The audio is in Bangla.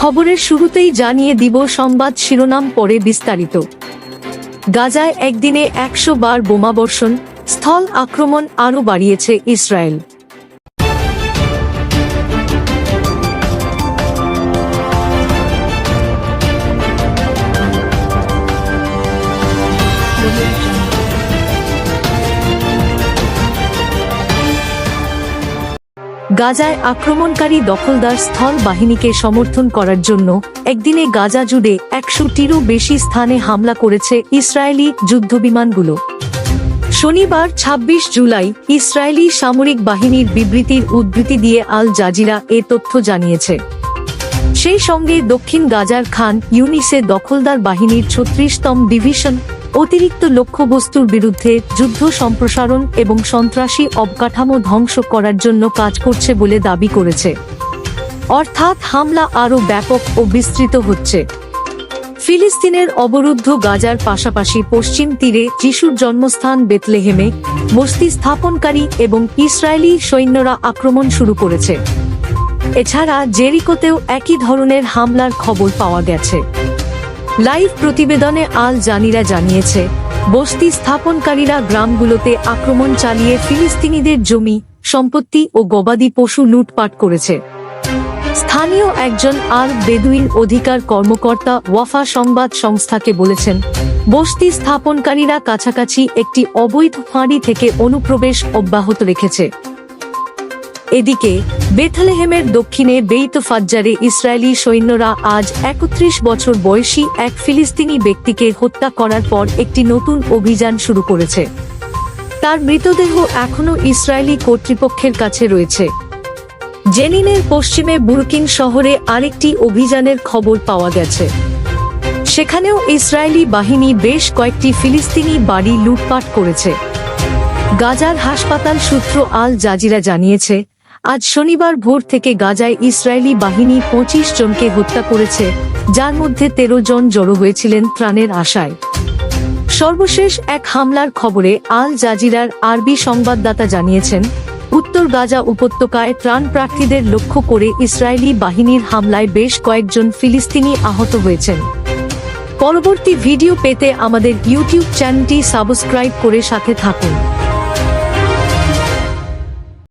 খবরের শুরুতেই জানিয়ে দিব সংবাদ শিরোনাম পরে বিস্তারিত। গাজায় একদিনে একশো বার বোমাবর্ষণ, স্থল আক্রমণ আরও বাড়িয়েছে ইসরায়েল। গাজায় আক্রমণকারী দখলদার স্থল বাহিনীকে সমর্থন করার জন্য একদিনে গাজা জুড়ে একশোটিরও বেশি স্থানে হামলা করেছে ইসরায়েলি যুদ্ধবিমানগুলো। শনিবার ২৬ জুলাই ইসরায়েলি সামরিক বাহিনীর বিবৃতির উদ্ধৃতি দিয়ে আল জাজিরা এ তথ্য জানিয়েছে। সেই সঙ্গে দক্ষিণ গাজার খান ইউনিসে দখলদার বাহিনীর ছত্রিশতম ডিভিশন অতিরিক্ত লক্ষ্যবস্তুর বিরুদ্ধে যুদ্ধ সম্প্রসারণ এবং সন্ত্রাসী অবকাঠামো ধ্বংস করার জন্য কাজ করছে বলে দাবি করেছে। অর্থাৎ হামলা আরও ব্যাপক ও বিস্তৃত হচ্ছে। ফিলিস্তিনের অবরুদ্ধ গাজার পাশাপাশি পশ্চিম তীরে যিশুর জন্মস্থান বেতলেহেমে বস্তি স্থাপনকারী এবং ইসরায়েলি সৈন্যরা আক্রমণ শুরু করেছে। এছাড়া জেরিকোতেও একই ধরনের হামলার খবর পাওয়া গেছে। লাইভ প্রতিবেদনে আল জানিরা জানিয়েছে, বস্তি স্থাপনকারীরা গ্রামগুলোতে আক্রমণ চালিয়ে ফিলিস্তিনিদের জমি, সম্পত্তি ও গবাদি পশু লুটপাট করেছে। স্থানীয় একজন আর বেদুইন অধিকার কর্মকর্তা ওয়াফা সংবাদ সংস্থাকে বলেছেন, বস্তি স্থাপনকারীরা কাছাকাছি একটি অবৈধ ফাঁড়ি থেকে অনুপ্রবেশ অব্যাহত রেখেছে। এদিকে, বেথলেহেমের দক্ষিণে বেইত ফাজ্জারে ইসরায়েলি সৈন্যরা আজ একত্রিশ বছর বয়সী এক ফিলিস্তিনি ব্যক্তিকে হত্যা করার পর একটি নতুন অভিযান শুরু করেছে। তার মৃতদেহ এখনও ইসরায়েলি কর্তৃপক্ষের কাছে রয়েছে। জেনিনের পশ্চিমে বুরকিন শহরে আরেকটি অভিযানের খবর পাওয়া গেছে। সেখানেও ইসরায়েলি বাহিনী বেশ কয়েকটি ফিলিস্তিনি বাড়ি লুটপাট করেছে। গাজার হাসপাতাল সূত্র আল জাজিরা জানিয়েছে আজ শনিবার ভোর থেকে গাজায় ইসরায়েলি বাহিনী পঁচিশ জনকে হত্যা করেছে, যার মধ্যে তেরো জন জড়ো হয়েছিলেন ত্রাণের আশায়। সর্বশেষ এক হামলার খবরে আল জাজিরার আরবি সংবাদদাতা জানিয়েছেন, উত্তর গাজা উপত্যকায় ত্রাণ প্রার্থীদের লক্ষ্য করে ইসরায়েলি বাহিনীর হামলায় বেশ কয়েকজন ফিলিস্তিনি আহত হয়েছেন। পরবর্তী ভিডিও পেতে আমাদের ইউটিউব চ্যানেলটি সাবস্ক্রাইব করে সাথে থাকুন।